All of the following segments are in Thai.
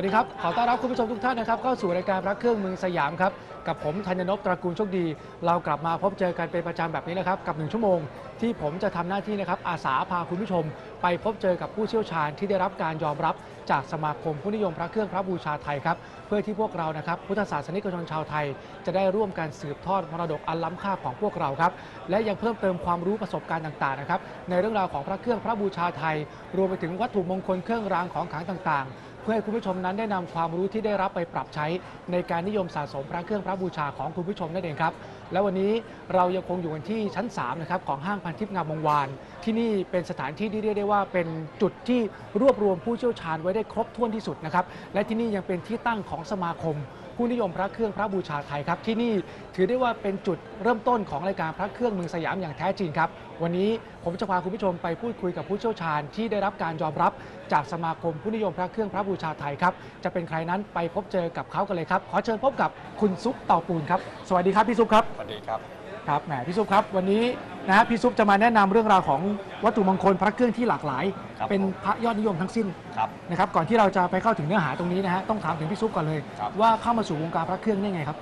วัสดีครับ ขอต้อนรับคุณผู้ชมทุกท่านนะครับเข้าสู่รายการรักเครื่องเมืองสยามครับ กับผมธัญนพตระกูลโชคดี เรากลับมาพบเจอกันเป็นประจำแบบนี้แหละครับ กับหนึ่งชั่วโมง ที่ผมจะทำหน้าที่นะครับอาสาพาคุณผู้ชม ไปพบเจอกับผู้เชี่ยวชาญที่ได้รับการยอมรับ จากสมาคมผู้นิยมพระเครื่องพระบูชาไทยครับเพื่อที่พวกเรานะครับพุทธศาสนิกชนชาวไทย จะได้ร่วมกันสืบทอดมรดกอันล้ำค่าของพวกเราครับและยังเพิ่มเติมความรู้ประสบการณ์ต่างๆนะครับในเรื่องราวของพระเครื่องพระบูชาไทย รวมไปถึงวัตถุมงคลเครื่องรางของขลังต่างๆเพื่อให้คุณผู้ชมนั้นได้นำความรู้ที่ได้รับไปปรับใช้ ในการนิยมสะสมพระเครื่องพระบูชาของคุณผู้ชมนั่นเองครับ และวันนี้เรายังคงอยู่กันที่ชั้น3นะครับของห้างพันทิพย์งามวงวาน ที่นี่เป็นสถานที่ที่เรียกได้ว่าเป็นจุดที่รวบรวมผู้เชี่ยวชาญไว้ได้ครบถ้วนที่สุดนะครับและที่นี่ยังเป็นที่ตั้งของสมาคม ผู้นิยมพระเครื่องพระบูชาไทยครับที่นี่ถือได้ว่าเป็นจุดเริ่มต้นของรายการพระเครื่องเมืองสยามอย่างแท้จริงครับ วันนี้ผมจะพาคุณผู้ชมไปพูดคุยกับผู้เชี่ยวชาญ ที่ได้รับการยอมรับจากสมาคมผู้นิยมพระเครื่องพระบูชาไทยครับจะเป็นใครนั้นไปพบเจอกับเขากันเลยครับขอเชิญพบกับคุณซุปเต่าปูนครับสวัสดีครับพี่ซุปครับสวัสดีครับ ครับแหมพี่ซุปครับวันนี้นะฮะพี่ซุปจะมาแนะนำเรื่องราวของวัตถุมงคลพระเครื่องที่หลากหลาย ครับเป็นผม พระยอดนิยมทั้งสิ้นครับ นะครับก่อนที่เราจะไปเข้าถึงเนื้อหาตรงนี้นะฮะต้องถามถึงพี่ซุปก่อนเลย ครับ ว่าเข้ามาสู่วงการพระเครื่องได้ไงครับ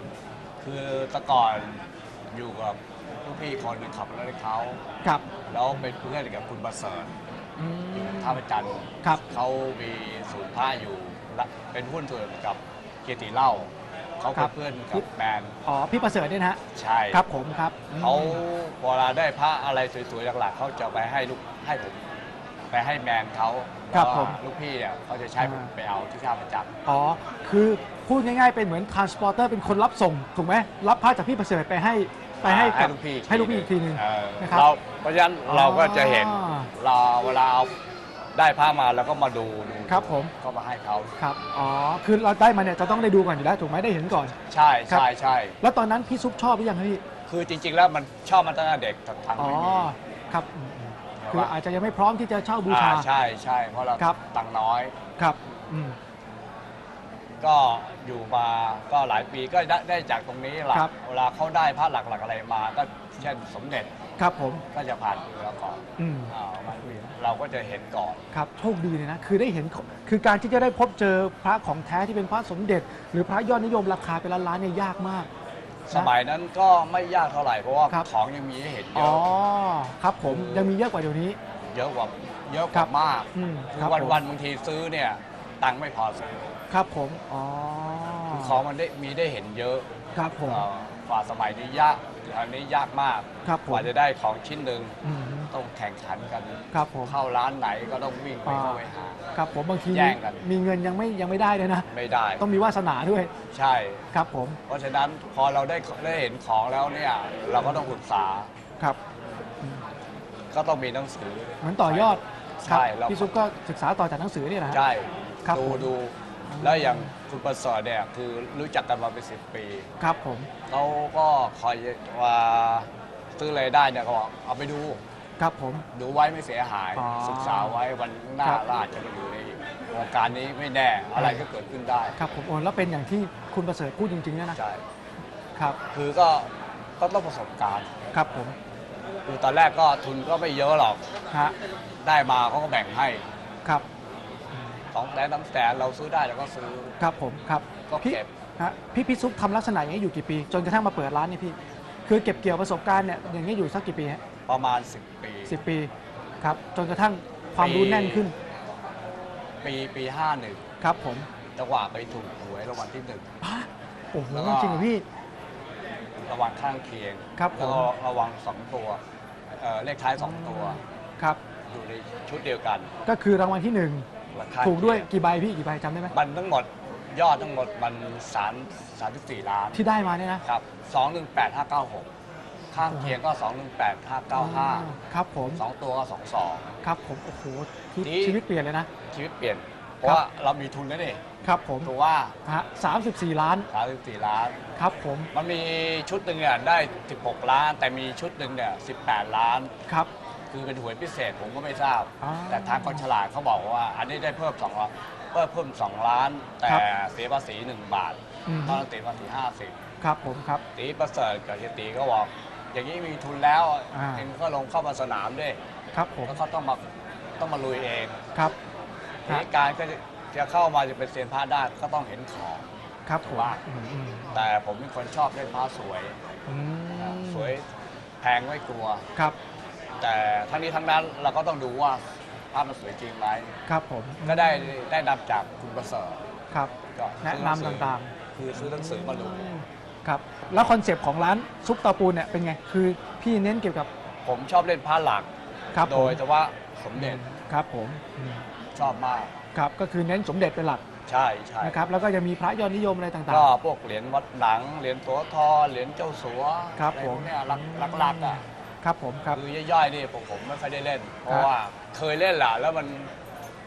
คือแตะก่อนอยู่กับลูกพี่คนหนึงขับรถให้เขาครับแล้วเป็นเพื่อนกับคุณประเสริฐอืมท่าพระจันทร์ครับ เขามีศูนย์ผ้าอยู่และเป็นหุ้นส่วนกับเกียรติเหล่า เขาเป็นเพื่อนกับแมนอ๋อพี่ประเสริฐเนี่ยนะฮะใช่ครับผมครับอืม เขาเวลาได้พระอะไรสวยๆหลักๆเขาจะไปให้ลูกให้ผม ไปให้แมนเขาครับแล้วผมลูกพี่เนี่ยเขาจะใช้ผมอ่า ไปเอาที่ท่าพระจันทร์อ๋อคือพูดง่ายๆเป็นเหมือนทรานสปอร์เตอร์เป็นคนรับส่งถูกไหมรับพระจากพี่ประเสริฐไปให้ไปให้ให้กับลูกพี่ให้ลูกพี่อีกทีหนึงเออนะครับ เราเพราะฉะนั้นเราก็จะเห็น อ๋อ เราเวลาเอาได้ผ้ามาแล้วก็มาดูดู ครับผม ก็มาให้เขาครับ อ๋อ คือเราได้มาเนี่ยจะต้องได้ดูก่อนอยู่แล้วถูกไหมได้เห็นก่อน ใช่ครับใช่ใช่แล้วตอนนั้นพี่ซุปชอบหรือยังครับพี่ คือจริง ๆ แล้วมันชอบมาตั้งแต่เด็กทางอ๋อ ไม่มี ครับอืมอืมแต่คือว่าอาจจะยังไม่พร้อมที่จะเช่าบูชา อ่ใช่ใช่เพราะเราครับ ตังค์น้อย ครับอืม ก็อยู่มาก็หลายปีก็ได้ได้จากตรงนี้หลักครับ เวลาเขาได้ผ้าหลักๆอะไรมา ก็เช่นสมเด็จครับผม ก็จะผ่านมือเราก่อนอืม อ่ามัน เราก็จะเห็นก่อน ครับโชคดีเลยนะ คือได้เห็นคือการที่จะได้พบเจอพระของแท้ที่เป็นพระสมเด็จ หรือพระยอดนิยมราคาเป็นล้านๆเนี่ยยากมากสมัยนั้นก็ไม่ยากเท่าไหร่เพราะว่าครับ ของยังมีให้เห็นเยอ๋ออะ ครับผมคือยังมีเยอะกว่าเดี๋ยวนี้ เยอะกว่าเยอะกครัว่าบมากอืมคือครับวันผม วันบางทีซื้อเนี่ยตังค์ไม่พอซื้อครับผมอ๋อคือของมันได้มีได้เห็นเยอะครับผม เอ่อกว่าสมัยนี้ยาก อันนี้ยากมากครับผมกว่าจะได้ของชิ้นหนึ่งอืมต้องแข่งขันกัน ครับผมเข้าร้านไหนก็ต้องวิ่งไปอ่าเข้าไปหา ครับผมบางทีแย่งกัน มีเงินยังไม่ยังไม่ได้เลยนะ ไม่ได้ต้องมีวาสนาด้วยใช่ ครับผมเพราะฉะนั้นพอเราได้ได้เห็นของแล้วเนี่ยเราก็ต้องศึกษาครับก็ต้องมีหนังสือ เหมือนต่อยอดใช่ครับแล้วพี่ซุปก็ศึกษาต่อจากหนังสือนี่แหละฮะ ใช่ครับดูผม ดู แล้วอย่างคุณประเสริฐเนี่ยคือรู้จักกันมาเป็นสิบปีครับผม เขาก็คอยว่าซื้ออะไรได้เนี่ยก็บอกเอาไปดู ครับผม ดูไว้ไม่เสียหายอ๋อศึกษาไว้วันข้างหน้าครับ เราอาจจะมาอยู่ในวงการนี้ไม่แน่อะไรก็เกิดขึ้นได้ครับผมโอนแล้วเป็นอย่างที่คุณประเสริฐพูดจริงๆเนี่ยนะใช่ครับ คือก็ก็ต้องประสบการณ์ครับผมคือตอนแรกก็ทุนก็ไม่เยอะหรอกฮะได้มาเขาก็แบ่งให้ ครับ สองแสนสามแสนเราซื้อได้เราก็ซื้อ ครับผมครับก็พี่เก็บฮะพี่พี่ซุปทำลักษณะอย่างนี้อยู่กี่ปี จนกระทั่งมาเปิดร้านเนี่ยพี่ คือเก็บเกี่ยวประสบการณ์เนี่ยอย่างนี้อยู่สักกี่ปีฮะประมาณ 10 ปีสิปีครับจนกระทั่งความรู้แน่นขึ้นปีปีห้าหนึ่งครับผมจังหวะไปถูกหวยรางวัลที่หนึ่งฮะโอ้โหแล้วก็ จริงเหรอพี่รางวัลข้างเคียงครับผม แล้วก็ระวังสองตัวเอ่อเลขท้ายสองตัว ครับ อยู่ในชุดเดียวกัน ก็คือรางวัลที่หนึ่ง ราคาถูกด้วยเคีงกี่ใบพี่กี่ใบจำได้ไหมมันทั้งหมดยอดทั้งหมดมันสามสามสิบสี่ล้านที่ได้มาเนี่ยนะครับสองหนึ่งแปดห้าเก้าหกข้างเคียงก็สองหนึ่งแปดห้าเก้าห้าครับผมสองตัวก็สองสองครับผม โอ้โหชีนี่ชีวิตเปลี่ยนเลยนะ ชีวิตเปลี่ยน เพครัราะบว่าเรามีทุนแล้วนี่ครับผมถูกว่าฮะสามสิบสี่ล้านสามสิบสี่ล้าน ครับผม มันมีชุดหนึ่งเนี่ยได้ 16 ล้าน แต่มีชุดหนึ่งเนี่ย 18 ล้าน ครับ คือเป็นหวยพิเศษผมก็ไม่ทราบอ่าแต่ทางคนฉลาดเขาบอกว่า อันนี้ได้เพิ่ม2ล้านเพิ่มเพิ่ม 2 ล้าน แต่ครับเสียภาษี 1 บาทอืม ตอนนนเสียภาษีครับผมครับ50ตีประเสริฐกับเฮียตีก็บอก อย่างนี้มีทุนแล้วอ่า เองก็ลงเข้ามาสนามด้วยครับผมแล้วเขาต้องมาต้องมาลุยเองครับทีนี้การก็จะจะเข้ามาจะเป็นเซียนพระได้ก็ต้องเห็นของ ครับผมว่า อืมอืมแต่ผมเป็นคนชอบเล่นพระสวย อืมสวยแพงไม่กลัว ครับ แต่ทั้งนี้ทั้งนั้นเราก็ต้องดูว่าภาพมันสวยจริงไหมครับผมก็ได้ได้นำจากคุณประเสริฐครับก็แนะนำต่างๆ คือซื้อหนังสือมาดูครับ แล้วคอนเซปต์ของร้านซุปตาปูนเนี่ยเป็นไง คือพี่เน้นเกี่ยวกับผมชอบเล่นพระหลักครับโดผมยเฉพาะสมเด็จครับผมอืมชอบมากครับก็คือเน้นสมเด็จเป็นหลักใช่ใช่นะครับแล้วก็จะมีพระยอดนิยมอะไรต่างก็พวกเหรียญวัดหนังเหรียญตัวทอเหรียญเจ้าสัวครับอะไรผพมวกเนี้ยหลักหลักๆอะๆ ครับผมครับ คือย่อยๆนี่ผมผมไม่ค่อยได้เล่น เพครัราะบว่าเคยเล่นแหละแล้วมัน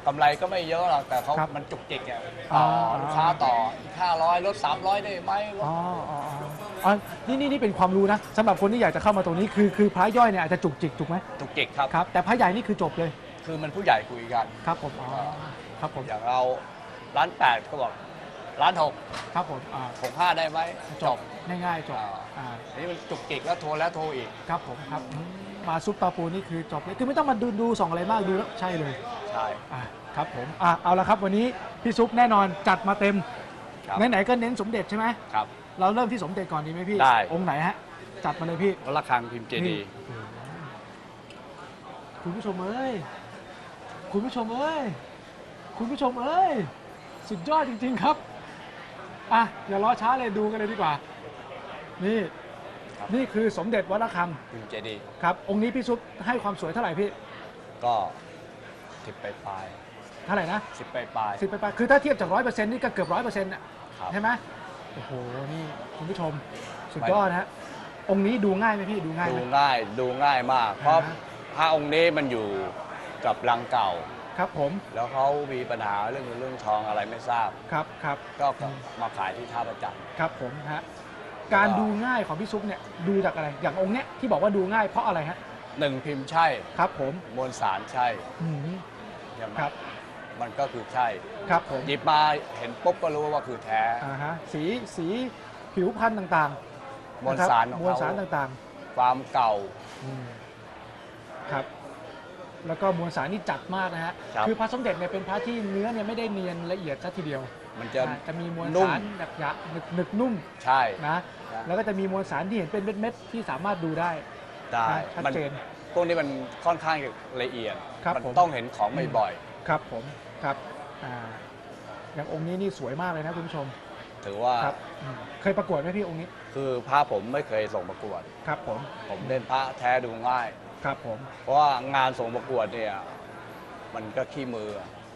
กำไรก็ไม่เยอะหรอกแต่เขาครับมันจุกจิกอะอ๋ต่ออลูกค้าต่ออีกห้าร้อยลดสามร้อยได้ไหมลด อ๋ออ๋ออ๋ออ๋อนี่นี่นี่เป็นความรู้นะสำหรับคนที่อยากจะเข้ามาตรงนี้คือคือพระย่อยเนี่ยอาจจะจุกจิกถูกไหมจุกจิกครับ ครับแต่พระใหญ่นี่คือจบเลยคือมันผู้ใหญ่คุยกัน ครับผมอ๋อครับผม อย่างเราร้านแปดเขาบอก ร้านหกครับผมอ่าหกห้าได้ไหมจบง่ายๆจบอ่าอ่าอันนี่มันจุกจิกแล้วโทรแล้วโทรอีก ครับผมครับอืมมาซุปตาปูนี่คือจบเลยคือไม่ต้องมาดูดูส่องอะไรมากดูแล้วใช่เลยใช่อะครับผมอะเอาละครับวันนี้พี่ซุปแน่นอนจัดมาเต็มครับไหนๆก็เน้นสมเด็จใช่ไหมครับ เราเริ่มที่สมเด็จก่อนดีไหมพี่ได้ องค์ไหนฮะจัดมาเลยพี่วัดระฆังพิมพ์เจดีย์นี่คุณผู้ชมเอ้ย คุณผู้ชมเอ้ย คุณผู้ชมเอ้ย สุดยอดจริง ๆ ครับ อะอย่ารอช้าเลยดูกันเลยดีกว่า นี่นี่คือสมเด็จวัดระฆังพิมพ์เจดีย์ครับ องค์นี้พี่ซุปให้ความสวยเท่าไหร่พี่ ก็สิบไปปลายเท่าไหร่นะสิบไปปลายสิบไปๆคือถ้าเทียบจากร้อยเปอร์เซ็นต์นี่ก็เกือบร้อยเปอร์เซ็นต์ะครับ ใช่ไหมโอ้โห นี่คุณผู้ชม สุดยอดนะฮะ องค์นี้ดูง่ายไหมพี่ดูง่ายดูไหม ง่ายดูง่ายมาก เพราะอ่าฮะ พระองค์นี้มันอยู่กับรังเก่า ครับผมแล้วเขามีปัญหาเรื่องเงินเรื่องทองอะไรไม่ทราบ ครับครับก็มาขายที่ท่าประจันทร์ครับผมฮะการดูง่ายของพี่ซุปเนี่ยดูจากอะไร อย่างองค์เนี้ยที่บอกว่าดูง่ายเพราะอะไรฮะหนึ่งพิมพ์ใช่ครับผมมวลสารใช่อืมใช่ไหมครับ มันก็คือใช่ครับผมหยิบมาเห็นปุ๊บก็รู้ว่าคือแท้อ่าฮะสีสีผิวพันธุ์ต่างมๆวลนะคบสารของมวลเขาสารต่างความเก่าๆอืมครับ แล้วก็มวลสารนี่จัดมากนะฮะครับอพระสมเด็จเนี่ยเป็นพระที่เนื้อเนี่ยไม่ได้เนียนละเอียดซะทีเดียวมันจะอ่าจะมีมวลนุ่ม สารแบบหยาบหนึบหนึบนุ่มใช่ นะนะแล้วก็จะมีมวลสารที่เห็นเป็นเม็ดๆที่สามารถดูได้ได้นะชัดมันเจน พวกนี้มันค่อนข้างละเอียด ครับมัผม ต้องเห็นของบ่อยครับผมครับอ่าอย่างองค์นี้นี่สวยมากเลยนะคุณผู้ชมๆถือว่าครับอืมเคยประกวดไหมพี่องค์นี้คือพระผมไม่เคยส่งประกวด ครับผม ผมเล่นพระแท้ดูง่าย ครับผมเพราะว่างานส่งประกวดเนี่ย มันก็ขี้มือ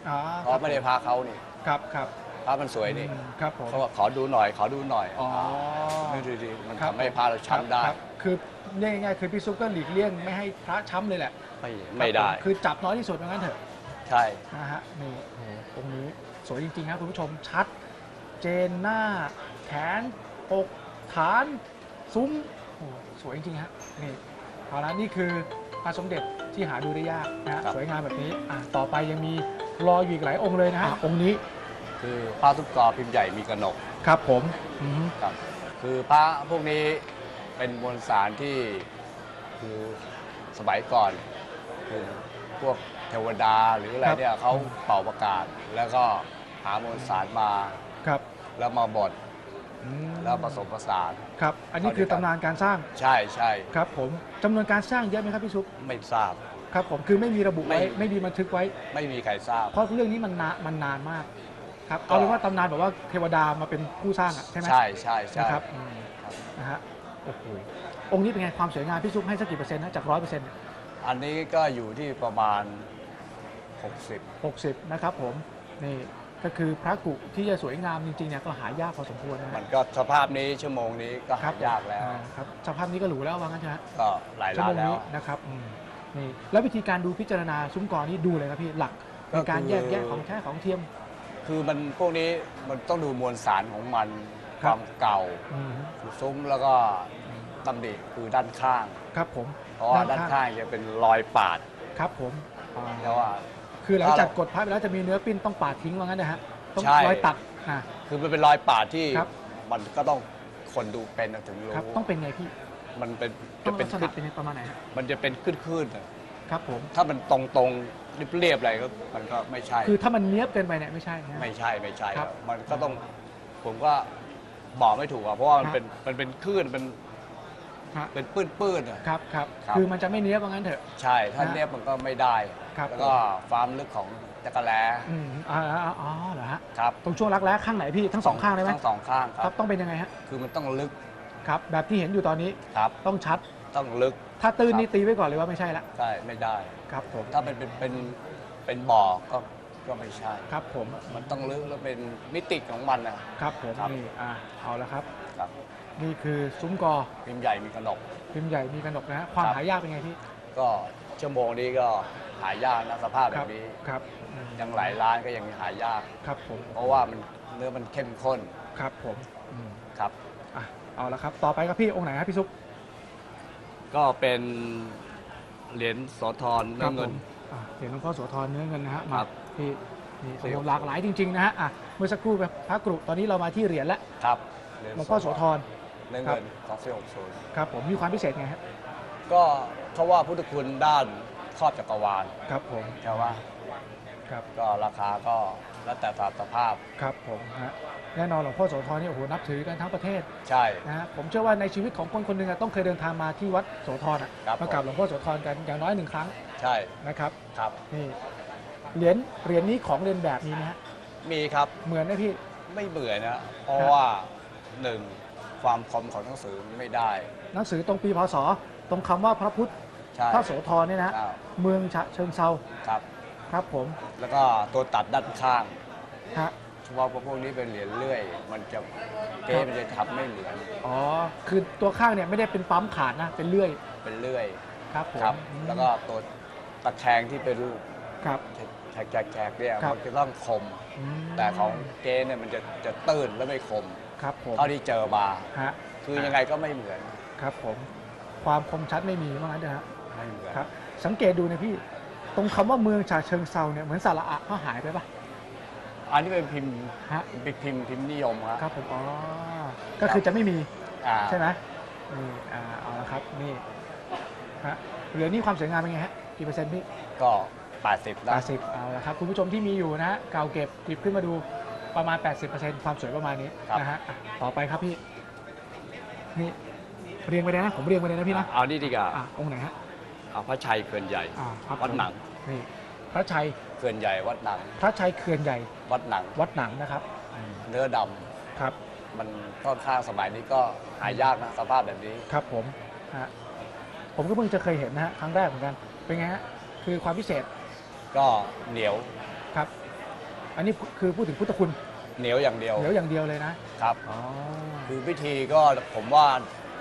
อ๋อเพราะไม่ได้พาเขานี่ครับครับพระมันสวยนี่อืมครับผม เขาบอกขอดูหน่อย ขอดูหน่อยอ๋อนี่ดูดิมันครับ ทำให้พระเราช้ำได้ ครับคือเรียกง่ายๆคือพี่ซุปก็หลีกเลี่ยงไม่ให้พระช้ำเลยแหละไม่ไม่ได้ครับผมคือจับน้อยที่สุดว่างั้นเถอะใช่ นะฮะนี่โอ้โหตรงนี้สวยจริงๆครับคุณผู้ชมชัด เจนหน้า แขนอกฐาน ซุ้มโอ้โหสวยจริงๆฮะนี่เอาละนี่คือพ ระสมเด็จที่หาดูได้ยากนะฮะสวยงามแบบนี้อะต่อไปยังมีรออยู่อีกหลายองค์เลยนะฮะองค์นี้คือพระทุกกอพิมพ์ใหญ่มีกระหนกครับผมอืมครับ คือพระพวกนี้เป็นมวลสารที่คือสมัยก่อนคือพวกเทวดาหรืออะไรเนี่ยเขาเป่าประกาศ แล้วก็หามวลสารมา ครับแล้วมาบด อืมแล้วผสมผสาน ครับ อันนี้คือตำนานการสร้างใช่ใช่ครับผมจำนวนการสร้างเยอะไหมครับพี่ซุปไม่ทราบ ครับผมคือไม่มีระบุไว้ ไม่ ไม่มีบันทึกไว้ ไม่มีใครทราบ เพราะเรื่องนี้มันนานมันนานมากครับเอาเป็นว่าตำนานแบบว่าเทวดามาเป็นผู้สร้างอะใช่ไหมใช่ใช่ใช่ นะครับอืมครับ นะฮะโอ้โหองค์นี้เป็นไงความสวยงามพี่ซุปให้สักกี่เปอร์เซ็นต์นะจากร้อยเปอร์เซ็นต์ อันนี้ก็อยู่ที่ประมาณ 60หกสิบนะครับผม นี่ ก็คือพระกุที่จะสวยงามจริงๆเนี่ยก็หายากพอสมควรนะมัฮะนก็สภาพนี้ชั่วโมงนี้ก็คหารับยากแล้วอ่าครับสภาพนี้ก็หรูแล้วว่างั้นใช่ไหมก็หลายชั่วล้าโมนงแล้วนี้นะครับอืมนี่แล้ววิธีการดูพิจารณาซุ้มกอนี่ดูเลยครับพี่หลักในการก็คือแยกแยะของแท้ของเทียม คือมันพวกนี้มันต้องดูมวลสารของมันคครับ วามเก่าอืมซุ้มแล้วก็ตำหนิคือด้านข้าง ครับผมเพราะว่าด้านข้างจะเป็นรอยปาด ครับผมอ่า แล้วว่า คือหลังจากกดพับไปแล้วจะมีเนื้อปิ้นต้องปาดทิ้งว่างั้นนะฮะต้องใช่ รอยตัดอ่า คือมันเป็นรอยปาดที่ครับ มันก็ต้องคนดูเป็นถึงรู้ครับต้องเป็นไงพี่มันเป็นต้จะองเป็ลันกษขึ้ณะนเป็นไงประมาณไหนฮะมันจะเป็นขึ้นขึ้นๆอะครับผม ถ้ามันตรงตรงเรียบๆอะไรก็มันก็ไม่ใช่ คือถ้ามันเนี้ยบเกินไปเนี่ยไม่ใช่นะไม่ใช่ไม่ใช่ครับมันก็ต้องผมก็บอกไม่ถูกอะเพราะว่ามันครับ เป็นมันเป็นคลื่นเป็น ฮะ เป็นปื้นๆอะครับครับ ครับ คือมันจะไม่เนี้ยบว่างั้นเถอะ ใช่ถ้านะเนียบมันก็ไม่ได้ ครับ แล้วก็ความลึกของจักรแลอืมอ่าอ่าอ่าอ๋อเหรอฮะ ครับตรงช่วงรักแร้ข้างไหนพี่ทั้งสองข้างเลยไหมทั้งสองข้างคครัรับบ ต้องเป็นยังไงฮะ คือมันต้องลึกครับ แบบที่เห็นอยู่ตอนนี้ครับ ต้องชัด ต้องลึก ถ้าตื้นครับ นี่ตีไว้ก่อนเลยว่าไม่ใช่ละ ใช่ไม่ได้ ครับผม ถ้าเป็นเป็นเป็นเป็นบ่อก็ก็ไม่ใช่ ครับผม มันต้องลึกแล้วเป็นมิติของมันนะ ครับผมครับ นี่อ่าเอาละครับ ครับ นี่คือซุ้มกอพิมพ์ใหญ่มีกระหนก พิมพ์ใหญ่มีกระหนกนะฮะความครับ หายากเป็นไงพี่ ก็ชั่วโมงนี้ก็หายากนะสภาพแบครับ บนี้ครับอืมยังหลายร้านก็ยังหายาก ครับผม เพราะว่ามันเนื้อมันเข้มข้นครับผมอืมครับ อะเอาละครับ ต่อไปครับพี่องค์ไหนครับพี่ซุปก็เป็นเหรียญโสธรเนื้อเงินครับผมอะเหรียญหลวงพ่อโสธรเนื้อเงินนะฮะคมารับพี่นี่โอ้เรียโหกหลากหลายจริงๆนะฮะอะเมื่อสักครู่แบบพระกรุตอนนี้เรามาที่เหรียญแล้วครับหลวงพ่อโสธร เนื้อครัเงิบนสองสี่หกศูนย์ครับผมมีความพิเศษไงฮะก็เพราะว่าพุทธคุณด้านครอบจักรวาลครับผมใช่ว่าครับก็ราคาก็แล้วแต่สภาพ ครับผมฮะแน่นอนหลวงพ่อโสธรนี่โอ้โหนับถือกันทั้งประเทศใช่ นะฮะผมเชื่อว่าในชีวิตของคนคนหนึ่งอะต้องเคยเดินทางมาที่วัดโสธรอะครับมากราบหลวงพ่อโสธรกันอย่างน้อยหนึ่งครั้งใช่นะครับครับ นี่เหรียญเหรียญนี้ของเรียนแบบมีไหมฮะมีครับเหมือนไหมพี่ ไม่เบื่อนะ เพราะครับว่าหนึ่ง ความคมของหนังสือไม่ได้ หนังสือตรงปีพศตรงคำว่าพระพุทธใช่ พระโสธรเนี่ยนะ ครับ เมืองฉะเชิงเซาครับ ครับผมแล้วก็ตัวตัดด้านข้างฮะเฉพาะพวกนี้เป็นเหรียญเลื่อย มันจะเก๊มันจะทำไม่เหมือนอ๋อคือตัวข้างเนี่ยไม่ได้เป็นปั๊มขาดนะเป็นเลื่อยเป็นเลื่อยครับผมครับ อืมแล้วก็ตัวตะแคงที่เป็นรูปครับ แฉกแฉกๆเนี่ยครับ มันจะต้องคม อืมแต่ของเก๊เนี่ยมันจะจะตื้นและไม่คม ครับผมเท่าที่เจอมา ฮะคือยังไงก็ไม่เหมือนครับผมความคมชัดไม่มีว่างั้นเถอะฮะไม่เหมือนครับสังเกตดูนะพี่ ตรงคำว่าเมืองฉะเชิงเซาเนี่ยเหมือนสาระอะเขาหายไปปะอันนี้เป็นพิมพ์ฮะเป็นพิมพ์พิมพ์นิยมครับครับผมอ๋อก็คือจะไม่มีอ่าใช่ไหมนี่อ่าเอาละครับนี่ฮะเหลือนี่ความสวยงามเป็นไงฮะกี่เปอร์เซ็นต์พี่ ก็ 80ได้80เอาละครับ คุณผู้ชมที่มีอยู่นะฮะเก่าเก็บหยิบขึ้นมาดู ประมาณ 80%ความสวยประมาณนี้นะฮะอะต่อไปครับพี่ นี่เรียงไปเลยนะ ผมเรียงไปเลยนะพี่นะเอานี่ดีกว่าอะองค์ไหนฮะเอาพระชัยเขื่อนใหญ่ อ่าครับวัดหนังนี่พระชัยเขื่อนใหญ่วัดหนัง พระชัยเขื่อนใหญ่วัดหนัง วัดหนังนะครับเนื้อดครับำมันค่อนข้างสมัยนี้ก็หายากนะสภาพแบบนี้ ครับผมฮะผมก็เพิ่งจะเคยเห็นนะฮะครั้งแรกเหมือนกัน เป็นไงฮะคือความพิเศษก็เหนียว ครับ อันนี้คือพูดถึงพุทธคุณ เหนียวอย่างเดียวเดี๋ยวอย่างเดียวเลยนะครับ อ๋อคือพิธีก็ผมว่า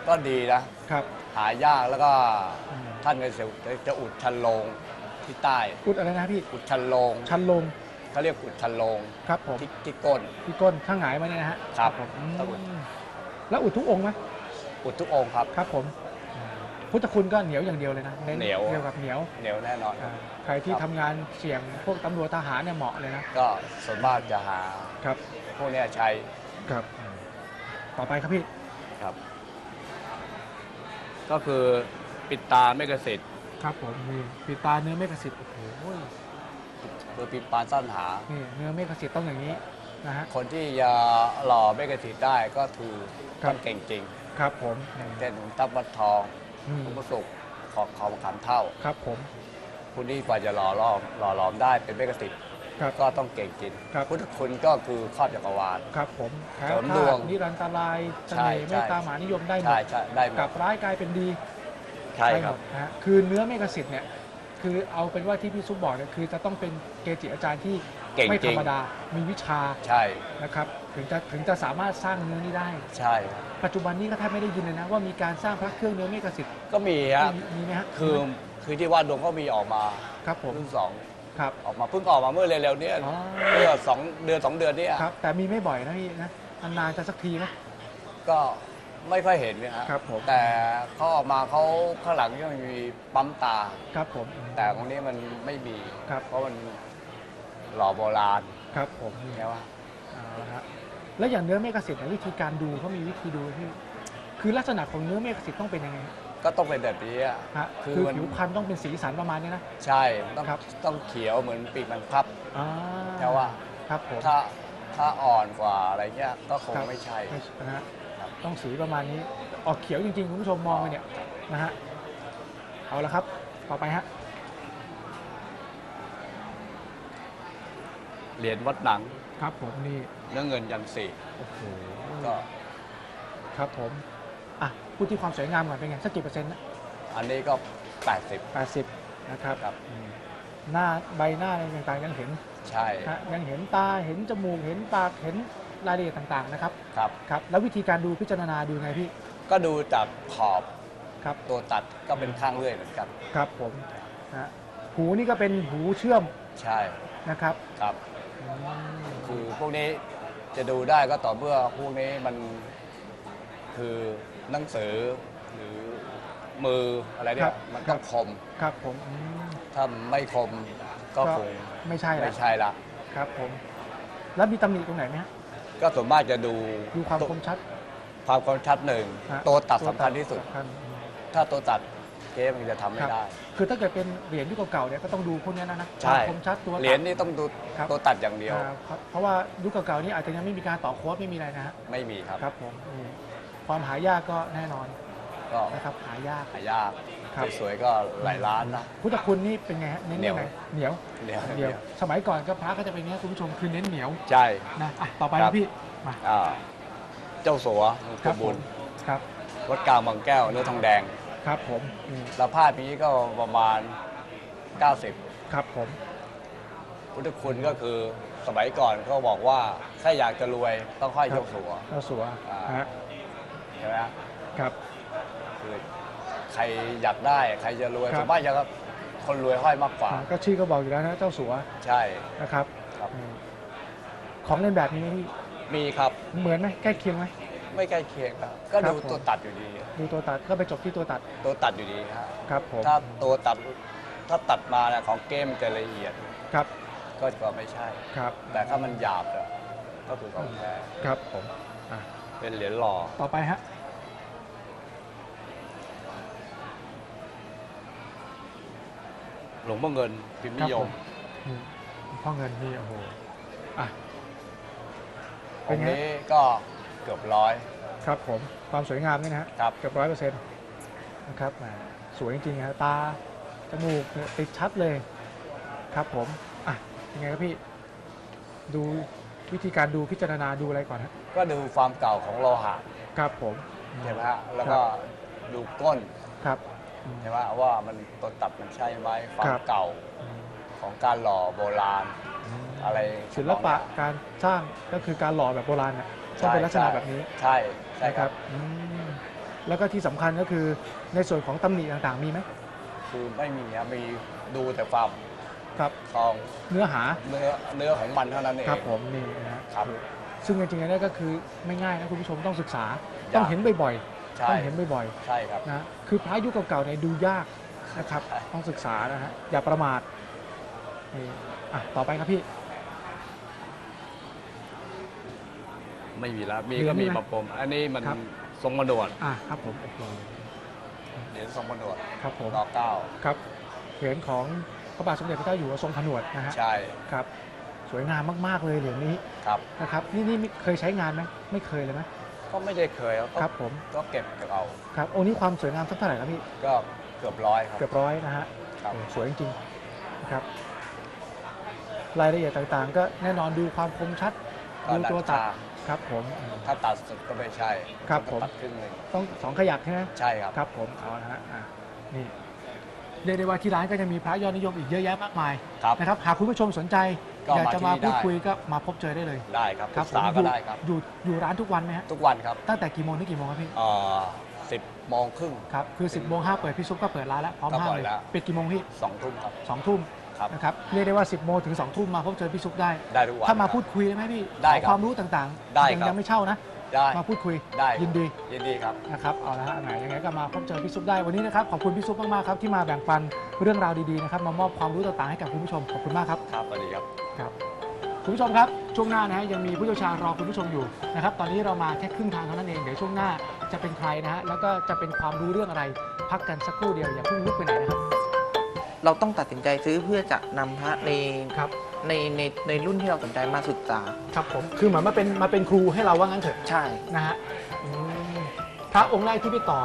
ก็ดีนะ ครับ หายากแล้วก็อืม ท่านก็จะจะอุดชันโลงที่ใต้ อุดอะไรนะพี่อุดชันโลงชันลงเขาเรียกอุดชันโลงครับผมที่ที่ก้นที่ก้นข้างหงายมาเนี่ยนะฮะครับผมอืต้องอุดมแล้วอุดทุกองค์ไหมอุดทุกองค์ครับ ครับผม พุทธคุณก็เหนียวอย่างเดียวเลยนะน้เหนียว เกี่ยวกับเหนียวเหนียวแน่นอนอ่าใครที่ครับ ทำงานเสี่ยงพวกตำรวจทหารเนี่ยเหมาะเลยนะก็ส่วนมากจะหาครับพวกเนี้ยใช้ครับ ต่อไปครับพี่ครับ ก็คือปิดตาไม่กระสิทธิ์ครับผมนี่ปีตาเนื้อเมฆสิทธิ์โอ้โหคือปิดปานสั้นหา นี่เนื้อเมฆสิทธิ์ต้องอย่างนี้นะฮะ คนที่จะหล่อไม่กระสิทธิ์ได้ก็คือครับ ต้องเก่งจริงครับผม เช่นทัพวัดทอง อืมหลวงพ่อสุขขอบเขาขามเท่าครับผมคุณที่กว่าจะหล่อหลอมหล่อหลอมได้เป็นไม่กระสิทธิ์ครับ ก็ต้องเก่งจริงครับ พุทธคุณก็คือครอบจักรวาล ครับผมแพ้เสริมธาดวตุงนิรันตรายเสใช่น่ห์ใช่ เมตตามหานิยมได้หมใช่ดใช่ได้หมกลัดบร้ายกลายเป็นดีใช่ครับหมดนะฮะคือเนื้อเมฆสิทธิ์เนี่ยคือเอาเป็นว่าที่พี่ซุปบอกเนี่ยคือจะต้องเป็นเกจิอาจารย์ที่เก่งไม่จธรริงรมดามีวิชาใช่ นะครับ ถึงจะถึงจะสามารถสร้างเนื้อนี้ได้ ใช่ปัจจุบันนี้ก็แทบไม่ได้ยินเลยนะว่ามีการสร้างพระเครื่องเนื้อเมฆสิทธิ์ก็มีฮะมีมีไหมฮะคือคือที่ว่าดวงก็มีออกมาครับผมรุ่นสองครับ ออกมาเพิ่งออกมาเมื่อเร็วๆเนี้อ๋อ เมื่อสองเดือนสองเดือนเนี้ครับ แต่มีไม่บ่อยนะพี่นะนานๆจะสักทีนะ ก็ไม่ค่อยเห็นนะฮะครับผม แต่เขาออกมาเขาข้างหลังยังมีปั๊มตา ครับผม แต่ตรงนี้มันไม่มีครับ เพราะมันหล่อโบราณครับผมนี่ใช่ปะเอาละฮะ แล้วอย่างเนื้อเมฆสิทธิ์เนี่ยวิธีการดูเขามีวิธีดูที่คือลักษณะของเนื้อเมฆสิทธิ์ต้องเป็นยังไงฮะก็ต้องเป็นแบบนี้อะฮะคืคืออมันผิวพรรณต้องเป็นสีสันประมาณนี้นะ ใช่ต้องครับ ต้องเขียวเหมือนปีกมันพับ อ่าแต่ว่า ครับผมถ้าถ้าอ่อนกว่าอะไรเงี้ยก็คงครับไม่ใช่ ไม่นะฮะครับ ต้องสีประมาณนี้ ออกเขียวจริงๆ คุณผู้ชมมองไปเนี่ยนะฮะเอาละครับ ต่อไปฮะ เหรียญวัดหนังครับผมนี่เนื้อเงินยันสีโอ้โหก็ครับผมอะพูดที่ความสวยงามก่อนเป็นไงสักกี่เปอร์เซ็นต์นะอันนี้ก็ 80 80นะครับครับ อืมหน้าใบหน้าอะไรต่างๆยังเห็นใช่ฮะยังเห็นตาเห็นจมูกเห็นปากเห็นรายละเอียดต่างๆนะครับครับ ครับ แล้ววิธีการดูพิจารณาดูไงพี่ก็ดูจากขอบครับตัวตัดก็เป็นข้างเลื่อยเหมือนกันครับผมนะฮะหูนี่ก็เป็นหูเชื่อม ใช่ นะครับ ครับอืมคือพวกนี้จะดูได้ก็ต่อเมื่อพวกนี้มันคือหนังสือหรือมืออะไรเนี่ยมันต้องคม ครับผมอืม ถ้าไม่คมก็คงไม่ใช่ไม่ละใช่ละครับผม แล้วมีตำหนิตรงไหนไหมฮะก็ส่วนมากจะดูดูความตัวคมชัด ความคมชัดหนึ่งฮะตัวตัดสำคัญที่สุดสำคัญอืมถ้าตัวตัด เกมมันจะทำไม่ครับได้ คือถ้าเกิดเป็นเหรียญยุคเก่าๆเนี่ยก็ต้องดูพวกเนี้ยนะนะใช่ ความคมชัดตัวตัด เหรียญนี่ต้องดูครับ ตัวตัดอย่างเดียวอ่าครับเพราะว่ายุคเก่าๆนี่อาจจะยังไม่มีการต่อโค้ดไม่มีอะไรนะฮะไม่มีครับครับผมนี่ความหายากก็แน่นอนก็นะครับหายาก หายากครับ สวยๆก็หลายล้านนะ พุทธคุณนี่เป็นไงฮะเน้นเหนียวยังไงเหนียวเดี๋ยวเดียว สมัยก่อนก็พระก็จะเป็นอย่างนี้ยคุณผู้ชมคือเน้นเหนียวใช่ นะอะต่อไปครันะบพี่มาอ่าเจ้าสัวหลวงครัปู่บผบุมญครับวัดกลางบางแก้วเนื้อทองแดง ครับผมนี่แล้วภาพนี้ก็ประมาณ 90 ครับผม พุทธคุณก็คือสมัยก่อนเขาบอกว่าถ้าอยากจะรวยต้องห้อยเจ้าสัว เจ้าสัวอ่า ฮะใช่ไหมฮะครับ คือใครอยากได้ใครจะรวยครับ ส่วนมากจะคนรวยห้อยมากกว่า อ่าก็ชื่อก็บอกอยู่แล้วนะเจ้าสัวใช่ นะครับครับ อืมของเล่นแบบนี้นี่มีครับ เหมือนไหมใกล้เคียงไหม ไม่ใกล้เคียงครับ ก็ครับดูผมตัวตัดอยู่ดีดูตัวตัดก็ไปจบที่ตัวตัดตัวตัดอยู่ดีฮะครับผมถ้าตัวตัดถ้าตัดมาเนี่ยของเกมมันจะละเอียดครับก็จะไม่ใช่ครับ แต่ถ้ามันหยาบอะก็คือของแท้ครับผมอะเป็นเหรียญหล่อต่อไปฮะหลวงพ่อเงินพิมพ์นิยมนี่พ่อเงินนี่โอ้โหอะขเป็อนงไงนี้ก็ เกือบร้อย ครับผมความสวยงามนี่นะฮะครับ เกือบร้อยเปอร์เซ็นต์นะครับแหมสวยจริงๆฮะตาจมูกเนี่ยติดชัดเลย ครับผมอะยังไงครับพี่ ดูวิธีการดูพิจารณาดูอะไรก่อนฮะก็ดูความเก่าของโลหะครับผม ใช่ไหมฮะแล้วก็ดูก้นครับอืม ใช่ไหมว่ามันตัวตัดมันใช่ไหมควาคมรับ เก่าอืมของการหล่อโบราณ อะไรศิลปะการสร้างก็คือการหล่อแบบโบราณน่ะ ต้องเป็นลักษณะแบบนี้ใช่ใช่นะคครัรับบอืมแล้วก็ที่สำคัญก็คือในส่วนของตำหนิต่างๆมีไหมคือไม่มีครับมีดูแต่ความครับทองเนื้อหาเนื้อเนื้อของมันเท่านั้นเองครับผมนี่นะฮะครับ ซึ่งจริงๆแล้วเนี่ยก็คือไม่ง่ายนะคุณผู้ชมต้องศึกษา ยาก ต้องเห็นบ่อยใช่ๆต้องเห็นบ่อยใช่ครับ ๆนะคือพระยุคเก่าๆเนี่ยดูยากนะครับ ใช่ ต้องศึกษานะฮะอย่าประมาทนี่อะต่อไปครับพี่ ไม่มีแล้วมีเหรียญก็มีมีไหมประปมอันนี้มันครับ ทรงมนวดอะครับผมโอ้โหเหรียญทรงมนวดครับผมรอเก้าครับเหรียญของพระบาทสมเด็จพระเจ้าอยู่หัวทรงผนวดนะฮะใช่ครับสวยงามมากๆเลยเหรียญนี้ครับ นะครับนี่นี่ไม่เคยใช้งานไหมไม่เคยเลยไหมก็ไม่ได้เคยก็ครับผมก็เก็บเอาครับองค์นี้ความสวยงามสักเท่าไหร่ครับพี่ก็เกือบร้อยครับเกือบร้อยนะฮะ ครับโอ้สวยจริงๆนะครับ รายละเอียดต่างๆ ก็แน่นอนดูความคมชัด ก็ดูดัดตัวตัดข้าง ครับผมอืมถ้าตัดสุดก็ไม่ใช่ครับต้องผม ตัดครึ่งหนึ่งต้องสองขยักใช่ไหมใช่ครับ ครับผมเอาละฮะอะนี่เรียกได้ว่าที่ร้านก็จะมีพระยอดนิยมอีกเยอะแยะมากมายครับนะครับหากคุณผู้ชมสนใจ ก็อยากจะมามาที่นี่พูดได้ คุยก็มาพบเจอได้เลยได้ครับครัปรึบกผมษาอก็ยู่ได้ครับ อยู่อยู่ร้านทุกวันไหมฮะทุกวันครับตั้งแต่กี่โมงถึงกี่โมงครับพี่เอ่อสิบโมงครึ่ง ครับ คือ 10โมงห้าเปิดพี่ซุปก็เปิดร้านแล้ว พร้อมก็ห้ามเปิดเลยแล้ว ปิดกี่โมงพี่สองทุ่มครับ สองทุ่ม ครับนะครับเรียกได้ว่า 10 โมงถึง 2 ทุ่มมาพบเจอพี่ซุปได้ ได้ทุกวันถ้ามาครับพูดคุยได้ไหมพี่ได้ขอครับความรู้ต่างๆได้ยังครับยังไม่เช่านะได้มาพูดคุยได้ยินดี ยินดีครับนะครับเอาละฮะไหนยังไงก็มาพบเจอพี่ซุปได้วันนี้นะครับขอบคุณพี่ซุปมากๆครับที่มาแบ่งปันเรื่องราวดีๆนะครับมามอบความรู้ต่างๆให้กับคุณผู้ชมขอบคุณมากครับครับสวัสดีครับครับคุณผู้ชมครับช่วงหน้านะฮะยังมีผู้เชี่ยวชาญรอคุณผู้ชมอยู่นะครับตอนนี้เรามาแค่ครึ่งทางเท่านั้นเองเดี๋ยวช่วงหน้าจะเป็นใครนะฮะแล้วก็จะเป็นความรู้เรื่องอะไร พักกันสักครู่เดียวอย่าเพิ่งลุกไปไหนนะครับ เราต้องตัดสินใจซื้อเพื่อจะนำพระในครับในในในรุ่นที่เราสนใจมาศึกษา ครับผมคือเหมือนมาเป็นมาเป็นครูให้เราว่างั้นเถอะใช่ นะฮะอืมพระองค์แรกที่พี่ต่อ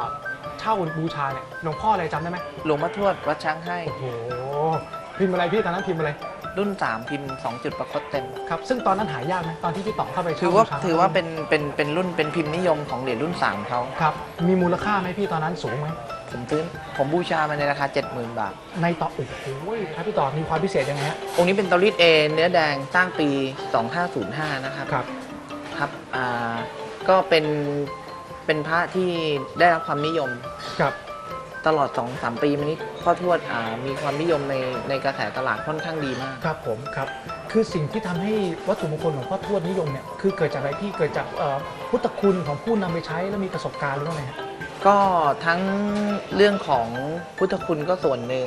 เช่าบูชาเนี่ยหลวงพ่ออะไรจำได้ไหมหลวงพ่อทวดวัดช้างให้ โอ้โหพิมพ์อะไรพี่ตอนนั้นพิมพ์อะไรรุ่น 3 พิมพ์ 2 จุดประคตเต็ม ครับซึ่งตอนนั้นหายากไหมตอนที่พี่ต่อเข้าไปถืเช่าอว่าบูชถือว่าเป็นเป็นเป็นรุ่นเป็นพิมพ์นิยมของเหรียญรุ่น 3เขาครับ มีมูลค่าไหมพี่ตอนนั้นสูงไหม ผมซื้อผมบูชามาในราคา 70,000 บาท ในต่อโอ้โหครับพี่ต่อมีความพิเศษยังไงฮะ องค์นี้เป็นเตารีดเอเนื้อแดงสร้างปี 2505 นะครับ ครับ ครับอ่าก็เป็นเป็นพระที่ได้รับความนิยมครับ ตลอด 2-3 ปีมานี้พ่อทวดอ่ามีความนิยมในในกระแสตลาดค่อนข้างดีมาก ครับผมครับ คือสิ่งที่ทำให้วัตถุมงคลของพ่อทวดนิยมเนี่ย คือเกิดจากอะไรพี่ เกิดจากเอ่อพุทธคุณของผู้นำไปใช้แล้วมีประสบการณ์หรือว่าไงฮะ ก็ทั้งเรื่องของพุทธคุณก็ส่วนหนึ่ง